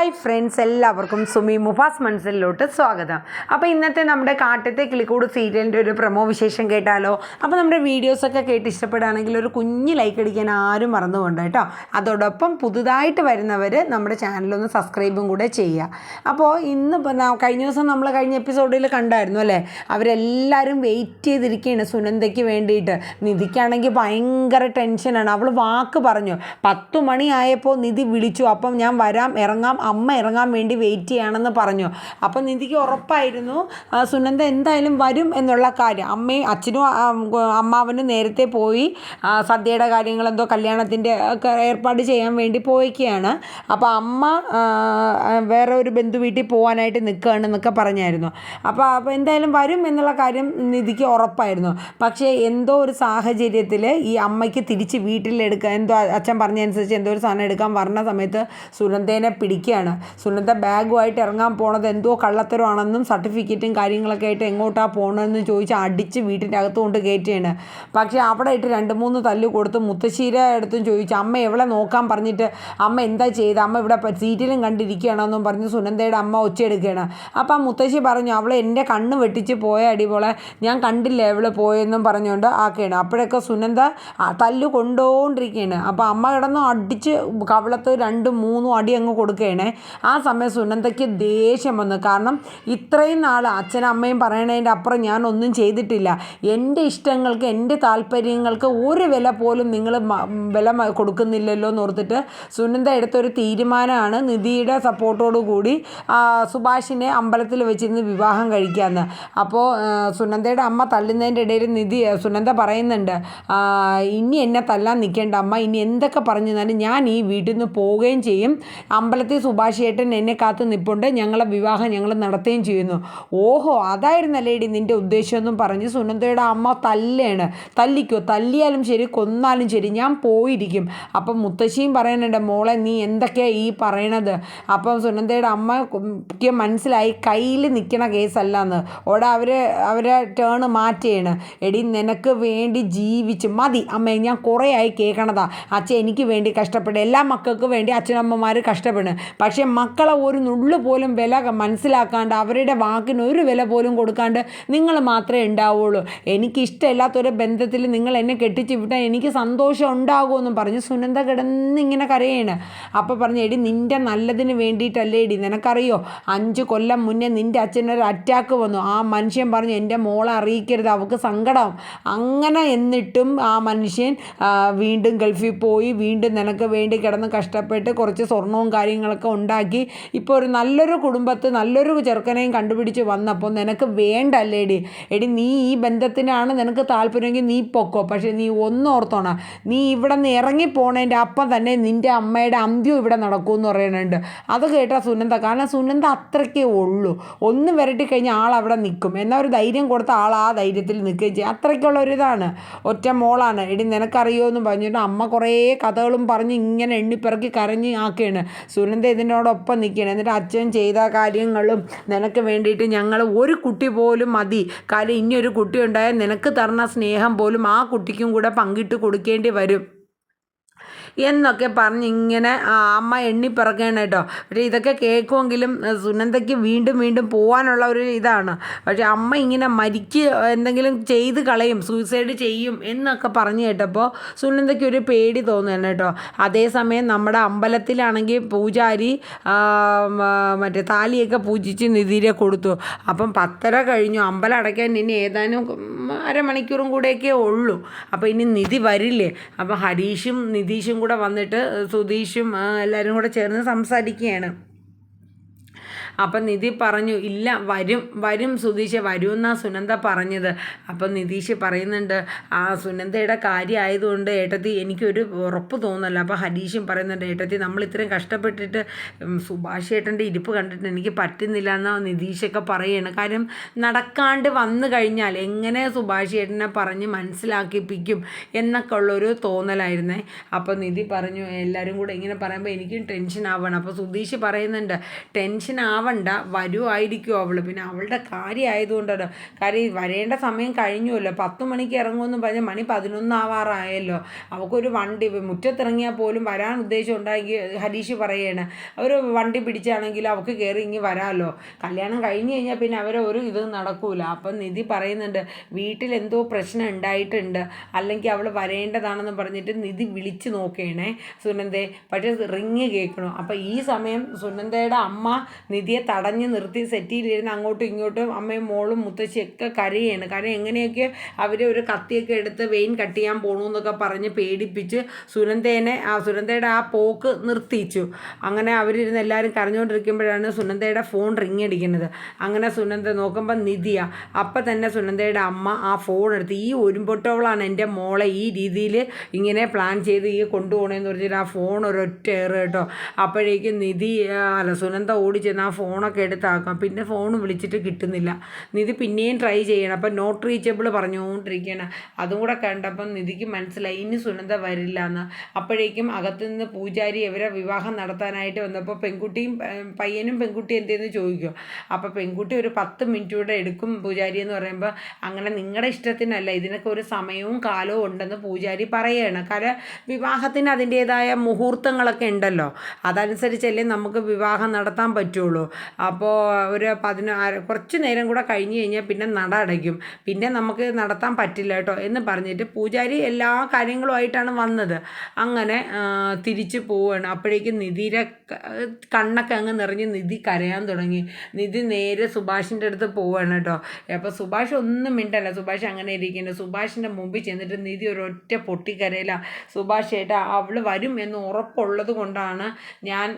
Hi friends എല്ലാവർക്കും സുമി മുഫാസ് മൻസലിലോട്ട് സ്വാഗതം. അപ്പോൾ ഇന്നത്തെ നമ്മുടെ കാട്ടത്തെ കിളിക്കൂട് സീരിയലിന്റെ ഒരു പ്രമോ വിശേഷം കേട്ടാലോ? അപ്പോൾ നമ്മുടെ വീഡിയോസൊക്കെ കേട്ട് ഇഷ്ടപ്പെടുകയാണെങ്കിൽ ഒരു കുഞ്ഞ് ലൈക്ക് അടിക്കാൻ ആരും മറന്നുകൊണ്ട് കേട്ടോ. അതോടൊപ്പം പുതുതായിട്ട് വരുന്നവർ നമ്മുടെ ചാനലൊന്ന് സബ്സ്ക്രൈബും കൂടെ ചെയ്യുക. അപ്പോൾ ഇന്ന് കഴിഞ്ഞ ദിവസം നമ്മൾ കഴിഞ്ഞ എപ്പിസോഡിൽ കണ്ടായിരുന്നു അല്ലേ? അവരെല്ലാവരും വെയിറ്റ് ചെയ്തിരിക്കുകയാണ് സുനന്ദയ്ക്ക് വേണ്ടിയിട്ട്. നിധിക്കാണെങ്കിൽ ഭയങ്കര ടെൻഷനാണ് അവൾ വാക്ക് പറഞ്ഞു. പത്തു മണിയായപ്പോൾ നിധി വിളിച്ചു. അപ്പം ഞാൻ വരാം ഇറങ്ങാം. അമ്മ ഇറങ്ങാൻ വേണ്ടി വെയിറ്റ് ചെയ്യണമെന്ന് പറഞ്ഞു. അപ്പം നിധിക്ക് ഉറപ്പായിരുന്നു സുനന്ദ എന്തായാലും വരും എന്നുള്ള കാര്യം. അമ്മയും അച്ഛനും അമ്മാവനും നേരത്തെ പോയി സദ്യയുടെ കാര്യങ്ങൾ എന്തോ കല്യാണത്തിന്റെ ഒക്കെ ഏർപ്പാട് ചെയ്യാൻ വേണ്ടി പോയിക്കുകയാണ്. അപ്പോൾ അമ്മ വേറെ ഒരു ബന്ധു വീട്ടിൽ പോകാനായിട്ട് നിൽക്കുകയാണ് എന്നൊക്കെ പറഞ്ഞായിരുന്നു. അപ്പോൾ അപ്പോൾ എന്തായാലും വരും എന്നുള്ള കാര്യം നിധിക്ക് ഉറപ്പായിരുന്നു. പക്ഷേ എന്തോ ഒരു സാഹചര്യത്തിൽ ഈ അമ്മയ്ക്ക് തിരിച്ച് വീട്ടിലെടുക്കാൻ എന്തോ അച്ഛൻ പറഞ്ഞതനുസരിച്ച് എന്തോ ഒരു സാധനം എടുക്കാൻ പറഞ്ഞ സമയത്ത് സുനന്ദേനെ പിടിക്കുകയാണ്. സുനന്ദ ബാഗുമായിട്ട് ഇറങ്ങാൻ പോണത് എന്തോ കള്ളത്തരമാണെന്നും സർട്ടിഫിക്കറ്റും കാര്യങ്ങളൊക്കെ ആയിട്ട് എങ്ങോട്ടാണ് പോകണമെന്ന് ചോദിച്ച് അടിച്ച് വീട്ടിന്റെ അകത്ത് കൊണ്ട് കയറ്റുകയാണ് പക്ഷേ അവിടെ ഇട്ട് രണ്ട് മൂന്ന് തല്ല് കൊടുത്ത് മുത്തശ്ശീരെ അടുത്തും ചോദിച്ചു അമ്മ എവിടെ നോക്കാൻ പറഞ്ഞിട്ട് അമ്മ എന്താ ചെയ്ത്? അമ്മ ഇവിടെ സീറ്റിലും കണ്ടിരിക്കുകയാണെന്നും പറഞ്ഞ് സുനന്ദയുടെ അമ്മ ഒച്ചയെടുക്കുകയാണ്. അപ്പം ആ മുത്തശ്ശി പറഞ്ഞു അവളെ എന്റെ കണ്ണ് വെട്ടിച്ച് പോയ അടിപോളെ ഞാൻ കണ്ടില്ല എവിടെ പോയെന്നും പറഞ്ഞുകൊണ്ട് ആക്കുകയാണ്. അപ്പോഴൊക്കെ സുനന്ദ തല്ല് കൊണ്ടുകൊണ്ടിരിക്കുകയാണ് അപ്പോൾ അമ്മ കിടന്ന് അടിച്ച് കവളത്ത് രണ്ടും മൂന്നും അടി അങ്ങ് കൊടുക്കുകയാണ്. ആ സമയം സുനന്ദയ്ക്ക് ദേഷ്യം വന്നു. കാരണം ഇത്രയും നാൾ അച്ഛനും അമ്മയും പറയണതിന്റെ അപ്പുറം ഞാൻ ഒന്നും ചെയ്തിട്ടില്ല. എന്റെ ഇഷ്ടങ്ങൾക്ക് എന്റെ താല്പര്യങ്ങൾക്ക് ഒരു വില പോലും നിങ്ങൾ വില കൊടുക്കുന്നില്ലല്ലോ എന്ന് ഓർത്തിട്ട് സുനന്ദ എടുത്തൊരു തീരുമാനമാണ് നിധിയുടെ സപ്പോർട്ടോടു കൂടി സുഭാഷിനെ അമ്പലത്തിൽ വെച്ചിരുന്ന് വിവാഹം കഴിക്കാമെന്ന് അപ്പോൾ സുനന്ദയുടെ അമ്മ തള്ളുന്നതിന്റെ ഇടയിൽ നിധി സുനന്ദ പറയുന്നുണ്ട് ഇനി എന്നെ തല്ലാൻ നിൽക്കേണ്ട അമ്മ ഇനി എന്തൊക്കെ പറഞ്ഞു തന്നാലും ഞാൻ ഈ വീട്ടിൽ നിന്ന് പോവുകയും ചെയ്യും. അമ്പലത്തിൽ സുഭാഷ് ഏട്ടൻ എന്നെ കാത്തു നിപ്പുണ്ട്. ഞങ്ങളെ വിവാഹം ഞങ്ങൾ നടത്തുകയും ചെയ്യുന്നു. ഓഹോ അതായിരുന്ന ലേഡി നിന്റെ ഉദ്ദേശമെന്നും പറഞ്ഞ് സുനന്ദയുടെ അമ്മ തല്ലാണ്. തല്ലിക്കോ? തല്ലിയാലും ശരി കൊന്നാലും ശരി ഞാൻ പോയിരിക്കും. അപ്പം മുത്തശ്ശിയും പറയുന്നുണ്ട് മോളെ നീ എന്തൊക്കെയാണ് ഈ പറയണത്? അപ്പം സുനന്ദയുടെ അമ്മയ്ക്ക് മനസ്സിലായി കയ്യിൽ നിൽക്കണ കേസല്ല എന്ന് ഓടെ അവർ അവരെ ടേണ് മാറ്റിയാണ്. എടി നിനക്ക് വേണ്ടി ജീവിച്ച് മതി. അമ്മേ ഞാൻ കുറേ ആയി കേൾക്കണതാ അച്ഛൻ എനിക്ക് വേണ്ടി കഷ്ടപ്പെടും. എല്ലാ മക്കൾക്ക് വേണ്ടി അച്ഛനമ്മമാർ കഷ്ടപ്പെടും. പക്ഷേ മക്കളെ ഒരു നുള്ളു പോലും വില മനസ്സിലാക്കാണ്ട് അവരുടെ വാക്കിന് ഒരു വില പോലും കൊടുക്കാണ്ട് നിങ്ങൾ മാത്രമേ ഉണ്ടാവുള്ളൂ. എനിക്കിഷ്ടമില്ലാത്തൊരു ബന്ധത്തിൽ നിങ്ങൾ എന്നെ കെട്ടിച്ച് വിട്ടാൽ എനിക്ക് സന്തോഷം ഉണ്ടാകുമെന്നും പറഞ്ഞ് സുനന്ദ കിടന്നിങ്ങനെ കരയാണ്. അപ്പോൾ പറഞ്ഞു എടി നിന്റെ നല്ലതിന് വേണ്ടിയിട്ടല്ലേ എടി? നിനക്കറിയോ? അഞ്ച് കൊല്ലം മുന്നേ നിന്റെ അച്ഛനൊരു അറ്റാക്ക് വന്നു. ആ മനുഷ്യൻ പറഞ്ഞു എന്റെ മോളെ അറിയിക്കരുത് അവൾക്ക് സങ്കടം. അങ്ങനെ എന്നിട്ടും ആ മനുഷ്യൻ വീണ്ടും ഗൾഫിൽ പോയി വീണ്ടും നിനക്ക് വേണ്ടി കിടന്ന് കഷ്ടപ്പെട്ട് കുറച്ച് സ്വർണവും കാര്യങ്ങളൊക്കെ ഉണ്ടാക്കി. ഇപ്പോൾ ഒരു നല്ലൊരു കുടുംബത്ത് നല്ലൊരു ചെറുക്കനെയും കണ്ടുപിടിച്ച് വന്നപ്പോൾ നിനക്ക് വേണ്ടല്ലേടി എടി? എടി നീ ഈ ബന്ധത്തിനാണ് നിനക്ക് താല്പര്യമെങ്കിൽ നീ പൊക്കോ. പക്ഷേ നീ ഒന്നോർത്തോണം. നീ ഇവിടെ നിന്ന് ഇറങ്ങിപ്പോണതിന്റെ അപ്പം തന്നെ നിന്റെ അമ്മയുടെ അന്ത്യം ഇവിടെ നടക്കുമെന്ന് പറയുന്നുണ്ട്. അത് കേട്ടാൽ സുനന്ദ. കാരണം സുനന്ദ അത്രയ്ക്കേ ഉള്ളൂ. ഒന്ന് വരട്ടി കഴിഞ്ഞാൽ ആൾ അവിടെ നിൽക്കും. എന്നാൽ ഒരു ധൈര്യം കൊടുത്ത ആൾ ആ ധൈര്യത്തിൽ നിൽക്കുകയും ചെയ്യും. അത്രയ്ക്കുള്ള ഒരിതാണ് ഒറ്റ മോളാണ്. എടി നിനക്കറിയോ എന്ന് പറഞ്ഞിട്ട് അമ്മ കുറേ കഥകളും പറഞ്ഞ് ഇങ്ങനെ എണ്ണിപ്പിറക്കി കരഞ്ഞ് ആക്കുകയാണ്. സുനന്ദ ഇതിനോടൊപ്പം നിൽക്കണം എന്നിട്ട് അച്ഛൻ ചെയ്ത കാര്യങ്ങളും നിനക്ക് വേണ്ടിയിട്ട് ഞങ്ങൾ ഒരു കുട്ടി പോലും മതി. കാര്യം ഇനി ഒരു കുട്ടി ഉണ്ടായാൽ നിനക്ക് തരണ സ്നേഹം പോലും ആ കുട്ടിക്കും കൂടെ പങ്കിട്ട് കൊടുക്കേണ്ടി വരും. എന്നൊക്കെ പറഞ്ഞ് ഇങ്ങനെ ആ അമ്മ എണ്ണിപ്പിറക്കുകയാണ് കേട്ടോ. പക്ഷേ ഇതൊക്കെ കേൾക്കുമെങ്കിലും സുനന്ദയ്ക്ക് വീണ്ടും വീണ്ടും പോകാനുള്ള ഒരു ഇതാണ്. പക്ഷേ അമ്മ ഇങ്ങനെ മരിക്ക് എന്തെങ്കിലും ചെയ്ത് കളയും സൂയിസൈഡ് ചെയ്യും എന്നൊക്കെ പറഞ്ഞു കേട്ടപ്പോൾ സുനന്ദയ്ക്ക് ഒരു പേടി തോന്നുകയാണ് കേട്ടോ. അതേസമയം നമ്മുടെ അമ്പലത്തിലാണെങ്കിൽ പൂജാരി മറ്റേ താലിയൊക്കെ പൂജിച്ച് നിധിരെ കൊടുത്തു. അപ്പം പത്തര കഴിഞ്ഞു. അമ്പലം അടയ്ക്കാൻ ഇനി ഏതാനും അരമണിക്കൂറും കൂടെയൊക്കെ ഉള്ളൂ. അപ്പോൾ ഇനി നിധി വരില്ലേ? അപ്പം ഹരീഷും നിതീഷും കൂടെ വന്നിട്ട് സുധീഷും എല്ലാവരും കൂടെ ചേർന്ന് സംസാരിക്കുകയാണ്. അപ്പം നിധി പറഞ്ഞു ഇല്ല വരും വരും സുധീഷ് വരുമെന്നാണ് സുനന്ദ പറഞ്ഞത്. അപ്പം നിതീഷ് പറയുന്നുണ്ട് ആ സുനന്ദയുടെ കാര്യമായതുകൊണ്ട് ഏട്ടത്തി എനിക്കൊരു ഉറപ്പ് തോന്നല്ല അപ്പോൾ ഹരീഷും പറയുന്നുണ്ട് ഏട്ടത്തി നമ്മൾ ഇത്രയും കഷ്ടപ്പെട്ടിട്ട് സുഭാഷ് ഏട്ടന്റെ ഇരിപ്പ് കണ്ടിട്ട് എനിക്ക് പറ്റുന്നില്ല എന്ന് നിതീഷൊക്കെ പറയുകയാണ് കാര്യം നടക്കാണ്ട് വന്നു കഴിഞ്ഞാൽ എങ്ങനെ സുഭാഷ് ഏട്ടനെ പറഞ്ഞ് മനസ്സിലാക്കിപ്പിക്കും എന്നൊക്കെ ഉള്ളൊരു തോന്നലായിരുന്നേ. അപ്പോൾ നിധി പറഞ്ഞു എല്ലാവരും കൂടെ ഇങ്ങനെ പറയുമ്പോൾ എനിക്കും ടെൻഷൻ ആവണം അപ്പോൾ സുധീഷ് പറയുന്നുണ്ട് ടെൻഷൻ ആവണ്ട ആവണ്ട വരുമായിരിക്കും അവൾ പിന്നെ അവളുടെ കാര്യമായതുകൊണ്ടാണ് കാര്യം വരേണ്ട സമയം കഴിഞ്ഞുമല്ലോ പത്ത് മണിക്ക് ഇറങ്ങുമെന്ന് പറഞ്ഞാൽ മണി പതിനൊന്നാവാറായല്ലോ. അവൾക്കൊരു വണ്ടി മുറ്റത്തിറങ്ങിയാൽ പോലും വരാൻ ഉദ്ദേശം ഉണ്ടാക്കി ഹരീഷ് പറയാണ്. അവർ വണ്ടി പിടിച്ചാണെങ്കിലും അവൾക്ക് കയറി ഇങ്ങി വരാമല്ലോ കല്യാണം കഴിഞ്ഞ് കഴിഞ്ഞാൽ പിന്നെ അവരെ ഒരു ഇത് നടക്കൂല. അപ്പം നിധി പറയുന്നുണ്ട് വീട്ടിൽ എന്തോ പ്രശ്നം ഉണ്ടായിട്ടുണ്ട്. അല്ലെങ്കിൽ അവൾ വരേണ്ടതാണെന്ന് പറഞ്ഞിട്ട് നിധി വിളിച്ച് നോക്കുകയാണേ സുനന്ദയെ പക്ഷേ റിങ് കേൾക്കണോ. അപ്പം ഈ സമയം സുനന്ദയുടെ അമ്മ നിധിയെ തടഞ്ഞു നിർത്തി സെറ്റിയിലിരുന്ന് അങ്ങോട്ടും ഇങ്ങോട്ടും അമ്മയും മോളും മുത്തശ്ശിയൊക്കെ കരയാണ്. കാരണം എങ്ങനെയൊക്കെ അവർ ഒരു കത്തിയൊക്കെ എടുത്ത് വെയിൻ കട്ട് ചെയ്യാൻ പോകണു എന്നൊക്കെ പറഞ്ഞ് പേടിപ്പിച്ച് സുനന്ദേനെ ആ സുനന്ദയുടെ ആ പോക്ക് നിർത്തിച്ചു. അങ്ങനെ അവരിരുന്ന് എല്ലാവരും കരഞ്ഞുകൊണ്ടിരിക്കുമ്പോഴാണ് സുനന്ദയുടെ ഫോൺ റിങ് അടിക്കുന്നത്. അങ്ങനെ സുനന്ദ നോക്കുമ്പോൾ നിധിയ അപ്പം തന്നെ സുനന്ദയുടെ അമ്മ ആ ഫോൺ എടുത്ത് ഈ ഒരുമ്പൊട്ടവളാണ് എന്റെ മോളെ ഈ രീതിയിൽ ഇങ്ങനെ പ്ലാൻ ചെയ്ത് ഈ കൊണ്ടുപോകണമെന്ന് പറഞ്ഞിട്ട് ആ ഫോൺ ഒരൊറ്റ ഏറ് കേട്ടോ. അപ്പോഴേക്കും നിധി അല്ല സുനന്ദ ഓടി ആ ഫോണൊക്കെ എടുത്താക്കാം. പിന്നെ ഫോൺ വിളിച്ചിട്ട് കിട്ടുന്നില്ല. നിധി പിന്നെയും ട്രൈ ചെയ്യണം. അപ്പം നോട്ട് റീച്ചബിൾ പറഞ്ഞുകൊണ്ടിരിക്കുകയാണ്. അതും കൂടെ കണ്ടപ്പം നിധിക്ക് മനസ്സിലായി. ഇനി സുനന്ദ വരില്ല എന്ന് അപ്പോഴേക്കും അകത്തു നിന്ന് പൂജാരി ഇവരെ വിവാഹം നടത്താനായിട്ട് വന്നപ്പോൾ പെൺകുട്ടിയും പയ്യനും പെൺകുട്ടിയും എന്തേന്ന് ചോദിക്കും അപ്പോൾ പെൺകുട്ടി ഒരു പത്ത് മിനിറ്റ് കൂടെ എടുക്കും പൂജാരി എന്ന് പറയുമ്പോൾ അങ്ങനെ നിങ്ങളുടെ ഇഷ്ടത്തിനല്ല. ഇതിനൊക്കെ ഒരു സമയവും കാലവും ഉണ്ടെന്ന് പൂജാരി പറയുകയാണ് കാരണം വിവാഹത്തിന് അതിന്റേതായ മുഹൂർത്തങ്ങളൊക്കെ ഉണ്ടല്ലോ. അതനുസരിച്ചല്ലേ നമുക്ക് വിവാഹം നടത്താൻ പറ്റുള്ളൂ. അപ്പോൾ ഒരു പതിനാ കുറച്ച് നേരം കൂടെ കഴിഞ്ഞ് കഴിഞ്ഞാൽ പിന്നെ നട അടയ്ക്കും. പിന്നെ നമുക്ക് നടത്താൻ പറ്റില്ല കേട്ടോ എന്ന് പറഞ്ഞിട്ട് പൂജാരി എല്ലാ കാര്യങ്ങളുമായിട്ടാണ് വന്നത്. അങ്ങനെ തിരിച്ച് പോവുകയാണ് അപ്പോഴേക്കും നിധിയുടെ കണ്ണൊക്കെ അങ്ങ് നിറഞ്ഞ് നിധി കരയാൻ തുടങ്ങി. നിധി നേരെ സുഭാഷിന്റെ അടുത്ത് പോവുകയാണ് കേട്ടോ. അപ്പോൾ സുഭാഷ് ഒന്നും മിണ്ടല്ല. സുഭാഷ് അങ്ങനെ ഇരിക്കുന്നുണ്ട്. സുഭാഷിന്റെ മുമ്പിൽ ചെന്നിട്ട് നിധി ഒരൊറ്റ പൊട്ടിക്കരയില്ല സുഭാഷ് ചേട്ടാ അവൾ വരും എന്ന് ഉറപ്പുള്ളത് കൊണ്ടാണ് ഞാൻ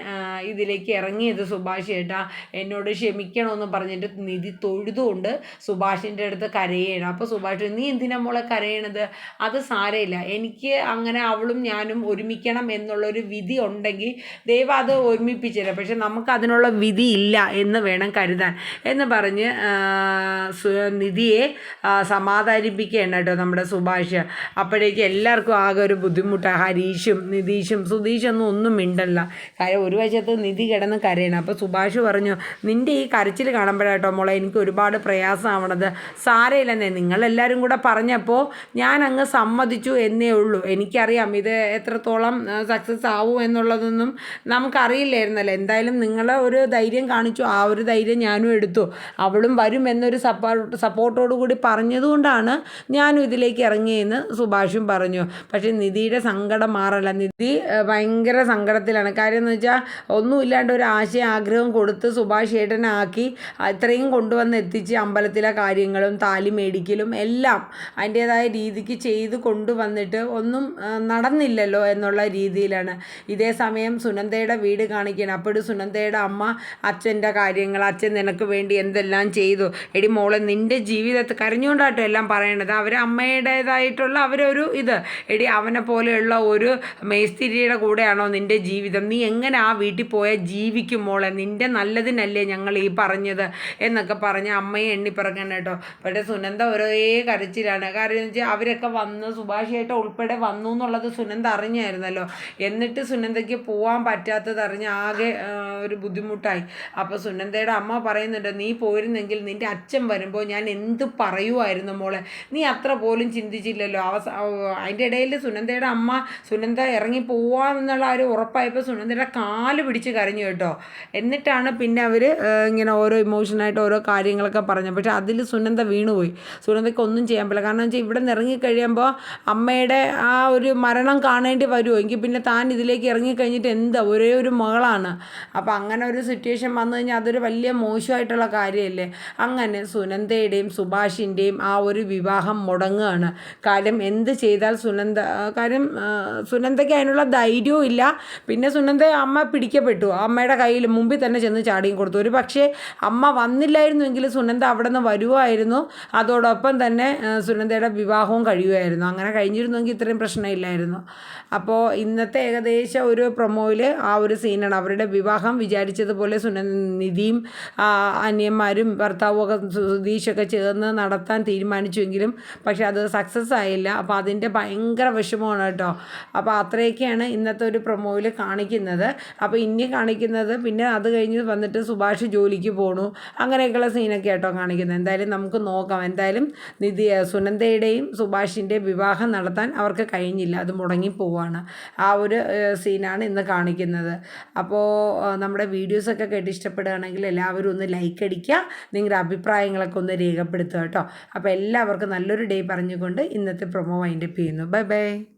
ഇതിലേക്ക് ഇറങ്ങിയത് സുഭാഷ് ഏട്ടാ. എന്നോട് ക്ഷമിക്കണമെന്ന് പറഞ്ഞിട്ട് നിധി തൊഴുതുകൊണ്ട് സുഭാഷിന്റെ അടുത്ത് കരയണം. അപ്പോൾ സുഭാഷ് നീ എന്തിനാ മോളെ കരയണത്? അത് സാരമില്ല. എനിക്ക് അങ്ങനെ അവളും ഞാനും ഒരുമിക്കണം എന്നുള്ളൊരു വിധി ഉണ്ടെങ്കിൽ ദൈവം അത് ഒരുമിപ്പിച്ചില്ല പക്ഷെ നമുക്ക് അതിനുള്ള വിധി ഇല്ല എന്ന് വേണം കരുതാൻ. എന്ന് പറഞ്ഞ് നിധിയെ സമാധാനിപ്പിക്കുകയാണ് കേട്ടോ നമ്മുടെ സുഭാഷ്. അപ്പോഴേക്ക് എല്ലാവർക്കും ആകെ ഒരു ബുദ്ധിമുട്ടാണ് ഹരീഷും നിതീഷും സുധീഷൊന്നും ഒന്നും മിണ്ടല്ല. കാര്യം ഒരു വശത്ത് നിധി കിടന്ന് കരയണം. അപ്പോൾ സുഭാഷ് പറഞ്ഞു നിന്റെ ഈ കരച്ചിൽ കാണുമ്പോഴാട്ടോ മോളെ എനിക്ക് ഒരുപാട് പ്രയാസമാവണത്. സാരയില്ലെന്നേ നിങ്ങളെല്ലാവരും കൂടെ പറഞ്ഞപ്പോൾ ഞാൻ അങ്ങ് സമ്മതിച്ചു എന്നേ ഉള്ളൂ. എനിക്കറിയാം ഇത് എത്രത്തോളം സക്സസ് ആവും എന്നുള്ളതൊന്നും നമുക്കറിയില്ലായിരുന്നല്ലോ. എന്തായാലും നിങ്ങൾ ഒരു ധൈര്യം കാണിച്ചു. ആ ഒരു ധൈര്യം ഞാനും എടുത്തു. അവളും വരും എന്നൊരു സപ്പോർട്ട് സപ്പോർട്ടോടു കൂടി പറഞ്ഞതുകൊണ്ടാണ് ഞാനും ഇതിലേക്ക് ഇറങ്ങിയെന്ന് സുഭാഷും പറഞ്ഞു. പക്ഷേ നിധിയുടെ സങ്കടം മാറല്ല. നിധി ഭയങ്കര സങ്കടത്തിലാണ്. കാര്യം എന്ന് വെച്ചാൽ ഒന്നുമില്ലാണ്ട് ഒരു ആശയ ആഗ്രഹം കൊടുത്ത് സുഭാഷ് ഏട്ടനാക്കി അത്രയും കൊണ്ടുവന്ന് എത്തിച്ച് അമ്പലത്തിലെ കാര്യങ്ങളും താലി മേടിക്കലും എല്ലാം അതിന്റേതായ രീതിക്ക് ചെയ്ത് കൊണ്ടുവന്നിട്ട് ഒന്നും നടന്നില്ലല്ലോ എന്നുള്ള രീതിയിലാണ്. ഇതേ സമയം സുനന്ദയുടെ വീട് കാണിക്കണം. അപ്പോഴും സുനന്ദയുടെ അമ്മ അച്ഛന്റെ കാര്യങ്ങൾ അച്ഛൻ നിനക്ക് വേണ്ടി എന്തെല്ലാം ചെയ്തു? എടി മോളെ നിന്റെ ജീവിതത്തിൽ കരഞ്ഞുകൊണ്ടാട്ടോ എല്ലാം പറയണത്. അവർ അമ്മയുടേതായിട്ടുള്ള അവരൊരു ഇത്. എടി അവനെ പോലെയുള്ള ഒരു മേസ്തിരിയുടെ കൂടെയാണോ നിന്റെ ജീവിതം? നീ എങ്ങനെ ആ വീട്ടിൽ പോയാൽ ജീവിക്കും മോളെ? നിന്റെ നല്ലതിനല്ലേ ഞങ്ങൾ ഈ പറഞ്ഞത് എന്നൊക്കെ പറഞ്ഞ് അമ്മയെ എണ്ണിപ്പറക്കണം കേട്ടോ. പക്ഷേ സുനന്ദ ഒരേ കരച്ചിലാണ്. കാരണം എന്ന് വെച്ചാൽ അവരൊക്കെ വന്ന് സുഭാഷിയായിട്ട് ഉൾപ്പെടെ വന്നു എന്നുള്ളത് സുനന്ദ അറിഞ്ഞായിരുന്നല്ലോ. എന്നിട്ട് സുനന്ദയ്ക്ക് പോകാൻ പറ്റാത്തത് അറിഞ്ഞ് ആകെ ഒരു ബുദ്ധിമുട്ടായി. അപ്പോൾ സുനന്ദയുടെ അമ്മ പറയുന്നുണ്ട് നീ പോയിരുന്നെങ്കിൽ നിന്റെ അച്ഛൻ വരുമ്പോൾ ഞാൻ എന്ത് പറയുമായിരുന്നു മോളെ? നീ അത്ര പോലും ചിന്തിച്ചില്ലല്ലോ. അവസ അതിന്റെ ഇടയിൽ സുനന്ദയുടെ അമ്മ സുനന്ദ ഇറങ്ങി പോവാമെന്നുള്ള ആ ഒരു ഉറപ്പായപ്പോൾ സുനന്ദയുടെ കാൽ പിടിച്ച് കരഞ്ഞു കേട്ടോ. എന്നിട്ടാണ് പിന്നെ അവർ ഇങ്ങനെ ഓരോ ഇമോഷനായിട്ട് ഓരോ കാര്യങ്ങളൊക്കെ പറഞ്ഞു. പക്ഷേ അതിൽ സുനന്ദ വീണുപോയി. സുനന്ദയ്ക്ക് ഒന്നും ചെയ്യാൻ പറ്റില്ല. കാരണം വെച്ചാൽ ഇവിടെ നിന്ന് ഇറങ്ങിക്കഴിയുമ്പോൾ അമ്മയുടെ ആ ഒരു മരണം കാണേണ്ടി വരുമോ എങ്കിൽ പിന്നെ താൻ ഇതിലേക്ക് ഇറങ്ങിക്കഴിഞ്ഞിട്ട് എന്താ? ഒരേ ഒരു മകളാണ്. അപ്പോൾ അങ്ങനെ ഒരു സിറ്റുവേഷൻ വന്നു കഴിഞ്ഞാൽ അതൊരു വലിയ മോശമായിട്ടുള്ള കാര്യമല്ലേ? അങ്ങനെ സുനന്ദയുടെയും സുഭാഷിന്റെയും ആ ഒരു വിവാഹം മുടങ്ങുകയാണ്. കാര്യം എന്ത് ചെയ്താൽ സുനന്ദ കാര്യം സുനന്ദയ്ക്ക് അതിനുള്ള ധൈര്യവും ഇല്ല. പിന്നെ സുനന്ദ അമ്മ പിടിക്കപ്പെട്ടു. അമ്മയുടെ കയ്യിൽ മുമ്പിൽ തന്നെ ചെന്ന് ചാടിയും കൊടുത്തു. ഒരു പക്ഷേ അമ്മ വന്നില്ലായിരുന്നുവെങ്കിൽ സുനന്ദ അവിടെ നിന്ന് വരുമായിരുന്നു അതോടൊപ്പം തന്നെ സുനന്ദയുടെ വിവാഹവും കഴിയുമായിരുന്നു. അങ്ങനെ കഴിഞ്ഞിരുന്നെങ്കിൽ ഇത്രയും പ്രശ്നമില്ലായിരുന്നു. അപ്പോൾ ഇന്നത്തെ ഏകദേശം ഒരു പ്രൊമോയിൽ ആ ഒരു സീനാണ് അവരുടെ വിവാഹം. വിചാരിച്ചതുപോലെ സുന നിധിയും അനിയന്മാരും ഭർത്താവും ഒക്കെ സുധീഷൊക്കെ ചേർന്ന് നടത്താൻ തീരുമാനിച്ചുവെങ്കിലും പക്ഷേ അത് സക്സസ് ആയില്ല. അപ്പോൾ അതിന്റെ ഭയങ്കര വിഷമമാണ് കേട്ടോ. അപ്പോൾ അത്രയൊക്കെയാണ് ഇന്നത്തെ ഒരു പ്രൊമോയിൽ കാണിക്കുന്നത്. അപ്പോൾ ഇനി കാണിക്കുന്നത് പിന്നെ അത് കഴിഞ്ഞ് വന്നിട്ട് സുഭാഷ് ജോലിക്ക് പോണു. അങ്ങനെയൊക്കെയുള്ള സീനൊക്കെ ആട്ടോ കാണിക്കുന്നത്. എന്തായാലും നമുക്ക് നോക്കാം. എന്തായാലും നിധി സുനന്ദയുടെയും സുഭാഷിന്റെയും വിവാഹം നടത്താൻ അവർക്ക് കഴിഞ്ഞില്ല. അത് മുടങ്ങിപ്പോവാണ് ആ ഒരു സീനാണ് ഇന്ന് കാണിക്കുന്നത്. അപ്പോൾ നമ്മുടെ വീഡിയോസൊക്കെ കേട്ട് ഇഷ്ടപ്പെടുകയാണെങ്കിൽ എല്ലാവരും ഒന്ന് ലൈക്ക് അടിക്കുക. നിങ്ങളുടെ അഭിപ്രായങ്ങളൊക്കെ ഒന്ന് രേഖപ്പെടുത്തുക കേട്ടോ. അപ്പോൾ എല്ലാവർക്കും നല്ലൊരു ഡേ പറഞ്ഞുകൊണ്ട് ഇന്നത്തെ പ്രൊമോ വൈൻഡപ്പ് ചെയ്യുന്നു. Bye bye.